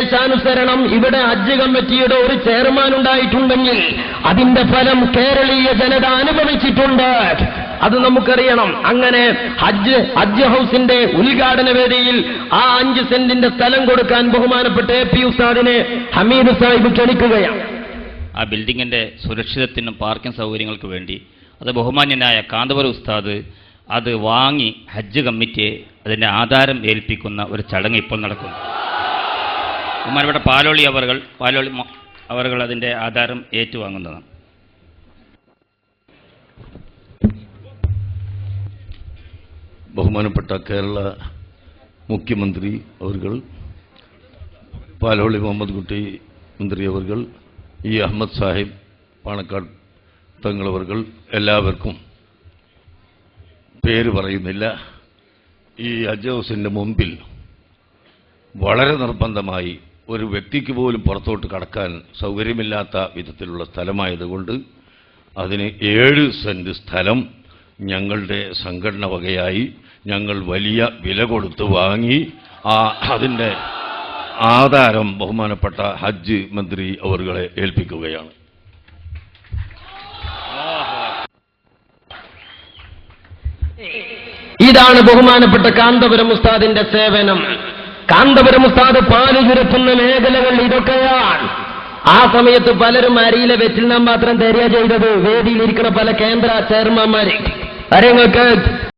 നിർദ്ദേശാനുസരണം ഇവിടെ ഹജ്ജ് കമ്മിറ്റിയുടെ ഒരു ചെയർമാൻ ഉണ്ടായിട്ടുണ്ടെങ്കിൽ അതിന്റെ ഫലം കേരളീയ ജനത അനുഭവിച്ചിട്ടുണ്ട്. അത് നമുക്കറിയണം. അങ്ങനെ ഹജ്ജ് ഹജ്ജ് ഹൗസിന്റെ ഉദ്ഘാടന വേദിയിൽ ആ അഞ്ച് സെന്റിന്റെ സ്ഥലം കൊടുക്കാൻ ബഹുമാനപ്പെട്ട എ പി ഉസ്താദിനെ ഹമീദ് സാഹിബ് ക്ഷണിക്കുകയാണ്. ആ ബിൽഡിംഗിന്റെ സുരക്ഷിതത്തിനും പാർക്കിംഗ് സൗകര്യങ്ങൾക്ക് വേണ്ടി അത് ബഹുമാന്യനായ കാന്തപുര ഉസ്താദ് അത് വാങ്ങി ഹജ്ജ് കമ്മിറ്റിയെ അതിന്റെ ആധാരം ഏൽപ്പിക്കുന്ന ഒരു ചടങ്ങ് ഇപ്പോൾ നടക്കുന്നു. ബഹുമാനപ്പെട്ട പാലോളി അവർകൾ പാലോളി അവർ അവർകൾ അതിന്റെ ആധാരം ഏറ്റുവാങ്ങുന്നതാണ്. ബഹുമാനപ്പെട്ട കേരള മുഖ്യമന്ത്രി അവർ പാലോളി മുഹമ്മദ് കുട്ടി മന്ത്രി അവർ ഇ അഹമ്മദ് സാഹിബ് പാണക്കാട് തങ്ങളവർ എല്ലാവർക്കും പേര് പറയുന്നില്ല. ഈ അജോസിന്റെ മുമ്പിൽ വളരെ നിർബന്ധമായി ഒരു വ്യക്തിക്ക് പോലും പുറത്തോട്ട് കടക്കാൻ സൗകര്യമില്ലാത്ത വിധത്തിലുള്ള സ്ഥലമായതുകൊണ്ട് അതിന് ഏഴ് സെന്റ് സ്ഥലം ഞങ്ങളുടെ സംഘടന വകയായി ഞങ്ങൾ വലിയ വില കൊടുത്ത് വാങ്ങി ആ അതിന്റെ ആധാരം ബഹുമാനപ്പെട്ട ഹജ്ജ് മന്ത്രി അവരുകളെ ഏൽപ്പിക്കുകയാണ്. ഇതാണ് ബഹുമാനപ്പെട്ട കാന്തപുരം ഉസ്താദിന്റെ സേവനം. കാന്തപുരം ഉസ്താദ് പാൽ ചുരത്തുന്ന മേഖലകൾ ഇതൊക്കെയാണ്. ആ സമയത്ത് പലരും അരിയിലെ വെറ്റിൽ നാം മാത്രം തരിക ചെയ്തത്. വേദിയിലിരിക്കുന്ന പല കേന്ദ്ര ചെയർമാന്മാരെ കാര്യങ്ങൾക്ക്